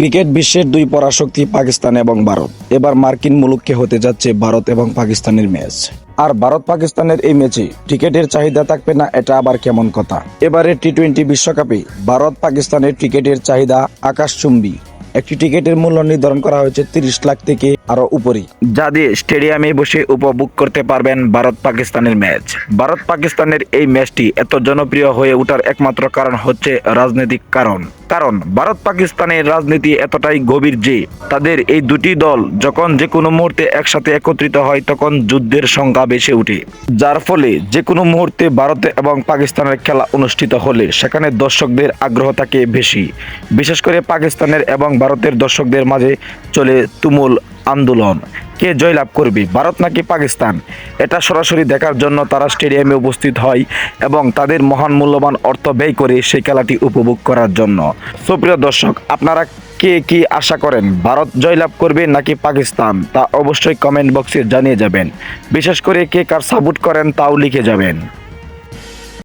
Cricket বিশ্বের দুই পরাশক্তি পাকিস্তান এবং ভারত। এবার মার্কিন মুলুককে হতে যাচ্ছে ভারত এবং পাকিস্তানের ম্যাচ। আর ভারত পাকিস্তানের এই ম্যাচে ক্রিকেটের চাহিদা থাকবে না, এটা আবার কেমন কথা? এবারে টি টোয়েন্টি বিশ্বকাপে ভারত পাকিস্তানের ক্রিকেটের চাহিদা আকাশ চুম্বি একটি টিকেটের মূল্য নির্ধারণ করা হয়েছে তিরিশ লাখ থেকে আরও উপরে। যা দিয়ে স্টেডিয়ামে বসে উপভোগ করতে পারবেন ভারত পাকিস্তানের ম্যাচ। ভারত পাকিস্তানের এই ম্যাচটি এত জনপ্রিয় হয়ে ওঠার একমাত্র কারণ হচ্ছে রাজনৈতিক কারণ। কারণ ভারত পাকিস্তানের রাজনীতি এতটাই গভীর যে তাদের এই দুটি দল যখন যে কোনো মুহূর্তে একসাথে একত্রিত হয় তখন যুদ্ধের সংখ্যা বেশি ওঠে। যার ফলে যে কোনো মুহূর্তে ভারতে এবং পাকিস্তানের খেলা অনুষ্ঠিত হলে সেখানে দর্শকদের আগ্রহ থাকে বেশি। বিশেষ করে পাকিস্তানের এবং ভারতের দর্শকদের মাঝে চলে তুমুল আন্দোলন। কে জয়লাভ করবে? ভারত নাকি পাকিস্তান? এটা সরাসরি দেখার জন্য তারা স্টেডিয়ামে উপস্থিত হয় এবং তাদের মহান মূল্যবান অর্থ ব্যয় করে সেই খেলাটি উপভোগ করার জন্য। সুপ্রিয় দর্শক, আপনারা কে কি আশা করেন? ভারত জয়লাভ করবে নাকি পাকিস্তান? তা অবশ্যই কমেন্ট বক্সে জানিয়ে যাবেন। বিশেষ করে কে কার সাপোর্ট করেন তাও লিখে যাবেন।